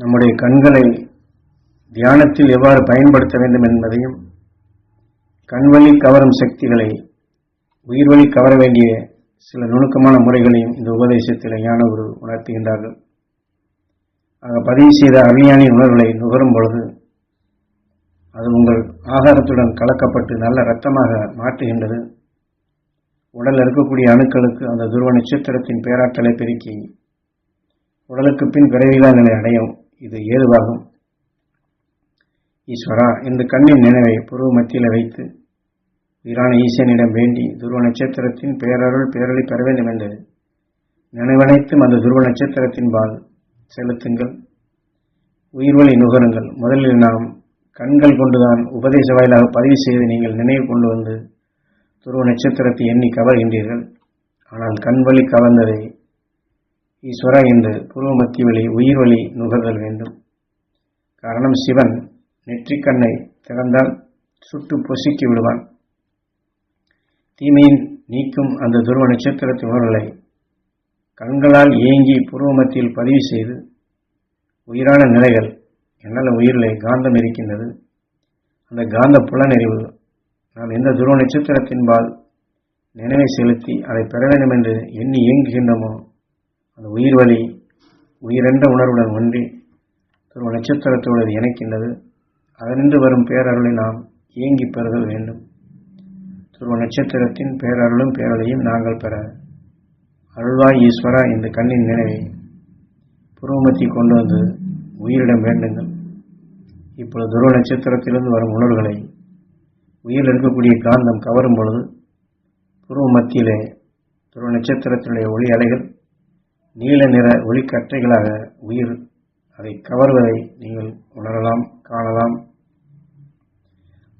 நம்முடைய கண்களை தியானத்தில் எவ்வாறு பயன்படுத்த வேண்டும் என்பதையும் கண்வழி கவரும் சக்திகளை உயிர்வழி கவர வேண்டிய சில நுணுக்கமான முறைகளையும் இந்த உபதேசத்தில் ஞானகுரு உணர்த்துகின்றார்கள். ஆக பதிவு செய்த அவிஞானி உணர்வுகளை நுகரும் பொழுது அது உங்கள் ஆகாரத்துடன் கலக்கப்பட்டு நல்ல இரத்தமாக மாற்றுகின்றது. உடலில் இருக்கக்கூடிய அணுக்களுக்கு அந்த துருவ நட்சத்திரத்தின் பேராற்றலை பெருக்கி உடலுக்கு பின் பிறவிலா நிலை அடையும். இது ஏதுவாகும்? ஈஸ்வரா இந்த கண்ணின் நினைவை புருவ மத்தியில் வைத்து வீரான ஈசனிடம் வேண்டி துருவ நட்சத்திரத்தின் பேரருள் பேரொழி பெற வேண்டும் என்றது. நினைவனைத்தும் அந்த துருவ நட்சத்திரத்தின் பால் செலுத்துங்கள். உயிர்வழி நுகருங்கள். முதலில் நாம் கண்கள் கொண்டுதான் உபதேச வாயிலாக பதிவு செய்து நீங்கள் நினைவு கொண்டு வந்து துருவ நட்சத்திரத்தை எண்ணி கவர்கின்றீர்கள். ஆனால் கண் வழி கவர்ந்ததை ஈஸ்வரா என்று பூர்வ மத்திய வழி உயிர் வழி நுகர்தல் வேண்டும் காரணம் சிவன் நெற்றிக்கண்ணை திறந்தால் சுட்டு பொசுக்கி விடுவான் தீமையின் நீக்கும் அந்த துருவ நட்சத்திரத்தின் உணர்வுகளை கண்களால் ஏங்கி பூர்வ மத்தியில் பதிவு செய்து உயிரான நிலைகள் என்னால் உயிரிலே காந்தம் இருக்கின்றது அந்த காந்த புலனறிவு நாம் எந்த துருவ நட்சத்திரத்தின்பால் நினைவை செலுத்தி அதை பெற வேண்டும் என்று எண்ணி இயங்குகின்றோமோ அந்த உயிர் வழி உயிரென்ற உணர்வுடன் ஒன்றி துருவ நட்சத்திரத்தோடு அது இணைக்கின்றது. அதனின்று வரும் பேரருளை நாம் இயங்கி பெறுதல் வேண்டும். துருவ நட்சத்திரத்தின் பேரருளும் பேரலையும் நாங்கள் பெற அருள்வாய் ஈஸ்வரா இந்த கண்ணின் நினைவை புருவமத்தி கொண்டு வந்து உயிரிடம் வேண்டுங்கள். இப்பொழுது துருவ நட்சத்திரத்திலிருந்து வரும் உணர்வுகளை உயிரில் இருக்கக்கூடிய காந்தம் கவரும் பொழுது புருவ மத்தியிலே துருவ நட்சத்திரத்தினுடைய ஒளி அலைகள் நீல நிற ஒளிக்கற்றைகளாக உயிர் அதை கவர்வதை நீங்கள் உணரலாம் காணலாம்.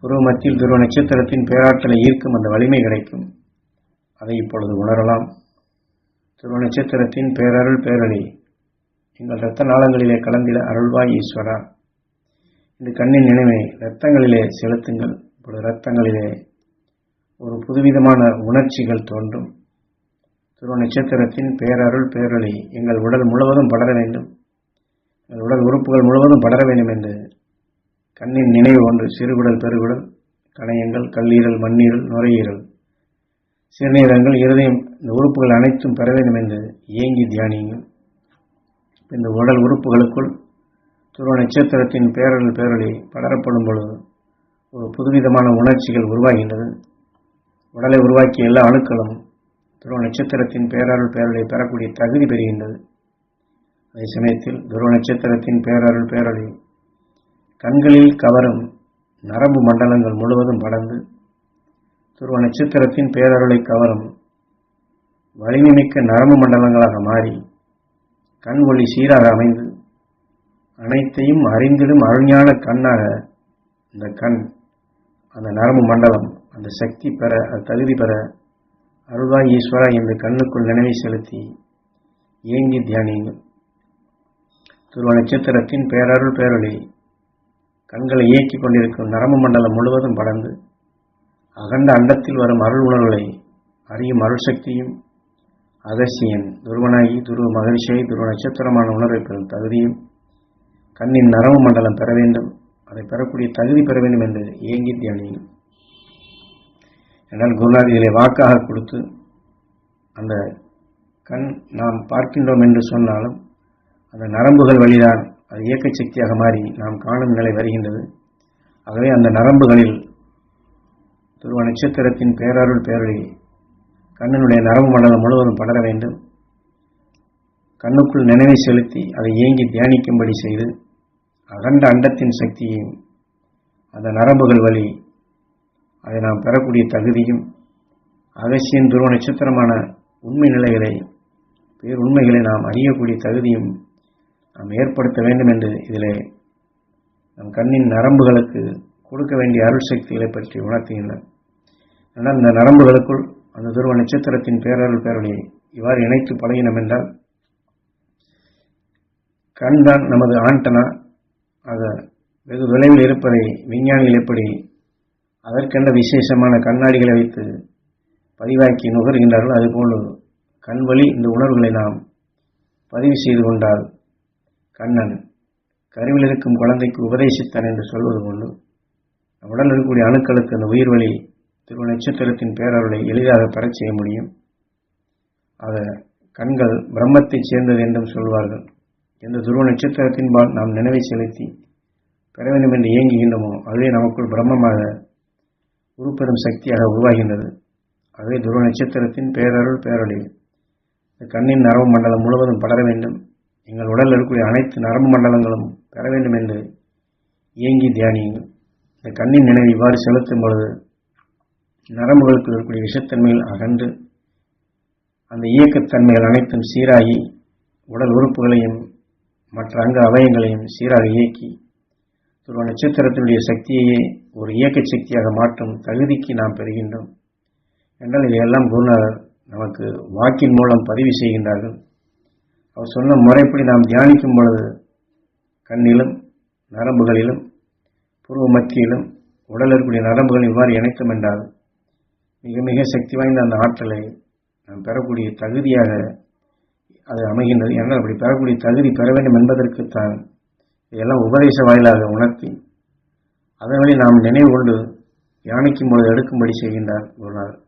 புருவ மத்தியில் துருவ நட்சத்திரத்தின் பேராற்றலை ஈர்க்கும் அந்த வலிமை கிடைக்கும். அதை இப்பொழுது உணரலாம். துருவ நட்சத்திரத்தின் பேரருள் பேரொளி. எங்கள் இரத்த நாளங்களிலே கலந்திட அருள்வாய் ஈஸ்வரா. இந்த கண்ணின் நினைவை இரத்தங்களிலே செலுத்துங்கள். இப்பொழுது இரத்தங்களிலே ஒரு புதுவிதமான உணர்ச்சிகள் தோன்றும். துருவ நட்சத்திரத்தின் பேரருள் பேரொளி. எங்கள் உடல் முழுவதும் படர வேண்டும். எங்கள் உடல் உறுப்புகள் முழுவதும் படர வேண்டும் என்று கண்ணின் நினைவு ஒன்று சிறுகுடல் பெருகுடல் கணையங்கள் கல்லீரல் மண்ணீரல் நுரையீரல். சிறுநீரங்கள் இருதயம் இந்த உறுப்புகள் அனைத்தும் பெற வேண்டும் என்று ஏங்கி தியானியுங்கள். இந்த உடல் உறுப்புகளுக்குள் துருவ நட்சத்திரத்தின் பேரல் பேரொளி படரப்படும் பொழுது ஒரு புதுவிதமான உணர்ச்சிகள் உருவாகின்றது. உடலை உருவாக்கிய எல்லா அணுக்களும் துருவ நட்சத்திரத்தின் பேரருள் பேரலை பெறக்கூடிய தகுதி பெறுகின்றது. அதே சமயத்தில் துருவ நட்சத்திரத்தின் பேரருள் பேரலை கண்களில் கவரும் நரம்பு மண்டலங்கள் முழுவதும் படர்ந்து துருவ நட்சத்திரத்தின் பேரருளை கவரும் வலிமைமிக்க நரம்பு மண்டலங்களாக மாறி கண் ஒளி சீராக அமைந்து அனைத்தையும் அறிந்திடும் அருஞான கண்ணாக இந்த கண் அந்த நரம்பு மண்டலம் அந்த சக்தி பெற அது தகுதி பெற அருள்வாய் ஈஸ்வரா என்று கண்ணுக்குள் நினைவை செலுத்தி ஏங்கி தியானியுங்கள். துருவ நட்சத்திரத்தின் பேரருள் பேரொளி கண்களை இயக்கிக் கொண்டிருக்கும் நரம்பு மண்டலம் முழுவதும் படர்ந்து அகண்ட அண்டத்தில் வரும் அருள் உணர்வுகளை அறியும் அருள் சக்தியும் அகசியன். துருவனாகி துருவ மகிழ்ச்சியை துருவ நட்சத்திரமான உணர்வை பெறும் தகுதியும் கண்ணின் நரம்பு மண்டலம் பெற வேண்டும். அதை பெறக்கூடிய தகுதி பெற வேண்டும் என்று ஏங்கி தியானியுங்கள். என்றால் குருநாதிகளை வாக்காக கொடுத்து அந்த கண் நாம் பார்க்கின்றோம் என்று சொன்னாலும் அந்த நரம்புகள் வழிதான் அது இயக்க சக்தியாக மாறி நாம் காணும் நிலை வருகின்றது. ஆகவே அந்த நரம்புகளில் துருவ நட்சத்திரத்தின் பேரருள் பேரொழி கண்ணினுடைய நரம்பு மண்டலம் முழுவதும் படர வேண்டும். கண்ணுக்குள் நினைவை செலுத்தி அதை ஏங்கி தியானிக்கும்படி செய்து அகண்ட அண்டத்தின் சக்தியையும் அந்த நரம்புகள் வழி அதை நாம் பெறக்கூடிய தகுதியும் அகசியன் துருவ நட்சத்திரமான உண்மை நிலைகளை பேருண்மைகளை நாம் அறியக்கூடிய தகுதியும் நாம் ஏற்படுத்த வேண்டும் என்று இதில் நம் கண்ணின் நரம்புகளுக்கு கொடுக்க வேண்டிய அருள் சக்திகளை பற்றி உணர்த்துகின்றன ஆனால் இந்த நரம்புகளுக்குள் அந்த துருவ நட்சத்திரத்தின் பேரருள் பேரொழியை இவ்வாறு இணைத்து பழகினோம் என்றால் கண்தான் நமது ஆண்டனா. அதை வெகு தொலைவில் இருப்பதை விஞ்ஞானிகள் எப்படி அதற்கென்ற விசேஷமான கண்ணாடிகளை வைத்து பதிவாக்கி நுகர்கின்றார்கள். அதுபோல் கண் வழி இந்த உணர்வுகளை நாம் பதிவு செய்து கொண்டால் கண்ணன் கருவில் இருக்கும் குழந்தைக்கு உபதேசித்தான் என்று சொல்வது கொண்டு உடல் இருக்கக்கூடிய அணுக்களுக்கு அந்த உயிர் வழி திருவ நட்சத்திரத்தின் பேரருளை எளிதாக பெறச் செய்ய முடியும். அத கண்கள் பிரம்மத்தைச் சேர்ந்தது என்றும் சொல்வார்கள். எந்த துருவ நட்சத்திரத்தின்பால் நாம் நினைவை செலுத்தி பெற வேண்டும் என்று இயங்குகின்றோமோ அதுவே நமக்குள் பிரம்மமாக உருப்பெறும் சக்தியாக உருவாகின்றது. அதுவே துருவ நட்சத்திரத்தின் பேரருள் பேரொளி. கண்ணின் நரம்பு மண்டலம் முழுவதும் படர வேண்டும். எங்கள் உடலில் இருக்கக்கூடிய அனைத்து நரம்பு மண்டலங்களும் பெற வேண்டும் என்று இயங்கி தியானியுங்கள். இந்த கண்ணின் நினைவு இவ்வாறு செலுத்தும் பொழுது நரம்புகளுக்கு இருக்கக்கூடிய விஷத்தன்மைகள் அகன்று அந்த இயக்கத்தன்மைகள் அனைத்தும் சீராகி உடல் உறுப்புகளையும் மற்ற அங்க அவயங்களையும் சீராக இயக்கி துருவ நட்சத்திரத்தினுடைய சக்தியையே ஒரு இயக்க சக்தியாக மாற்றும் தகுதிக்கு நாம் பெறுகின்றோம். என்றால் இதையெல்லாம் குருநாதர் நமக்கு வாக்கின் மூலம் பதிவு செய்கின்றார்கள். அவர் சொன்ன முறைப்படி நாம் தியானிக்கும் பொழுது கண்ணிலும் நரம்புகளிலும் பூர்வ மத்தியிலும் உடலில் இருக்கக்கூடிய நரம்புகள் இவ்வாறு இணைக்கும் என்றால் மிக மிக சக்தி வாய்ந்த அந்த ஆற்றலை நாம் பெறக்கூடிய தகுதியாக அது அமைகின்றது. ஏன்னால் அப்படி பெறக்கூடிய தகுதி பெற வேண்டும் என்பதற்குத்தான் இதெல்லாம் உபதேச வாயிலாக உணர்த்தி அதன் வழி நாம் நினைவு கொண்டு தியானிக்கும் பொழுது எடுக்கும்படி செய்கின்றார் குருநாதர்.